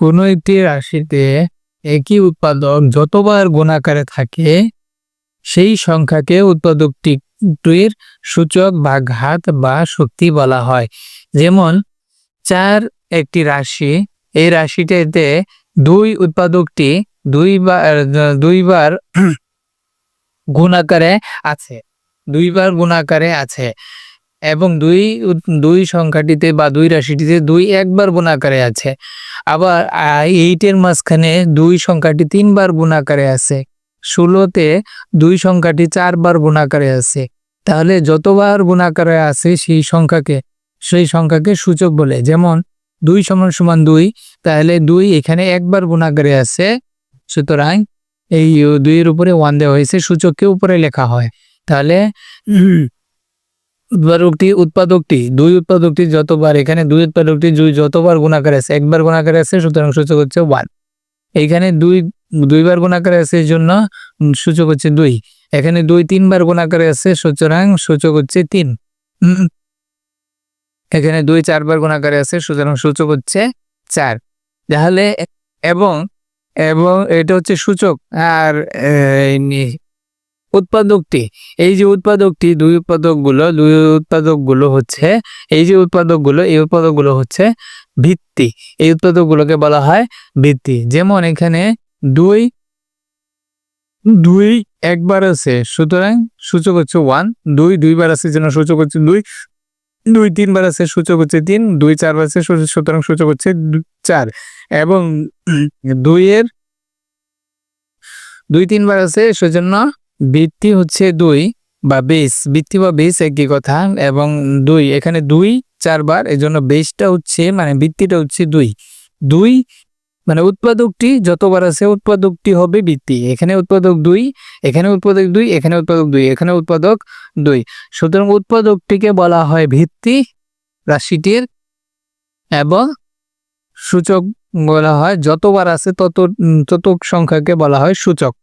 কোনো একটি রাশিতে একই উৎপাদক যতবার গুণাকারে থাকে, সেই সংখ্যাকে উৎপাদকটির সূচক বা ঘাত বা শক্তি বলা হয়। যেমন, চার একটি রাশি, এই রাশিটাতে দুই উৎপাদকটি দুইবার দুইবার গুণাকারে আছে, দুইবার গুণাকারে আছে। এবং দুই দুই সংখ্যাটিতে বা দুই রাশিটিতে দুই একবার গুণাকারে আছে। আবার এইটের মাঝখানে দুই সংখ্যাটি তিনবার গুণাকারে আছে। ষোলোতে দুই সংখ্যাটি চারবার গুণাকারে আছে। তাহলে যতবার গুণাকারে আছে সেই সংখ্যাকে সেই সংখ্যাকে সূচক বলে। যেমন, দুই সমান সমান দুই, তাহলে দুই এখানে একবার গুণাকারে আছে। সুতরাং এই দুইয়ের উপরে ওয়ান দেওয়া হয়েছে, সূচককে উপরে লেখা হয়। তাহলে উৎপাদকটি উৎপাদকটি, দুই উৎপাদকটি যতবার, এখানে দুই উৎপাদকটি, দুই যতবার গুণাকার আছে, একবার গুণাকার আছে, সুতরাং সূচক হচ্ছে ওয়ান এইখানে দুই, দুইবার গুণাকার আছে এই জন্য সূচক হচ্ছে দুই। এখানে দুই তিনবার গুণাকারে আছে, সুতরাং সূচক হচ্ছে তিন। এখানে দুই চারবার গুণাকারে আছে, সুতরাং সূচক হচ্ছে চার। তাহলে, এবং এবং এটা হচ্ছে সূচক, আর উৎপাদকটি, এই যে উৎপাদকটি, দুই উৎপাদকগুলো দুই উৎপাদকগুলো হচ্ছে, এই যে উৎপাদকগুলো, এই উৎপাদকগুলো হচ্ছে ভিত্তি। এই উৎপাদকগুলোকে বলা হয় ভিত্তি। যেমন এখানে দুই দুই একবার আছে, সুতরাং সূচক হচ্ছে ওয়ান দুই দুইবার আছে যেন সূচক হচ্ছে দুই দুই তিনবার আছে সূচক হচ্ছে তিন, দুই চারবার আছে সুতরাং সূচক হচ্ছে চার। এবং দুইয়ের, দুই তিনবার আছে সেজন্য বৃত্তি হচ্ছে দুই বা বেস বৃত্তি বা বেস একই কথা এবং দুই, এখানে দুই চারবার এই জন্য বেসটা হচ্ছে মানে বৃত্তিটা হচ্ছে দুই। দুই মানে উৎপাদকটি যতবার আছে উৎপাদকটি হবে বৃত্তি এখানে উৎপাদক দুই, এখানে উৎপাদক দুই, এখানে উৎপাদক দুই, এখানে উৎপাদক দুই। সুতরাং উৎপাদকটিকে বলা হয় ভিত্তি রাশিটির এবং সূচক বলা হয়, যতবার আছে তত তত সংখ্যাকে বলা হয় সূচক।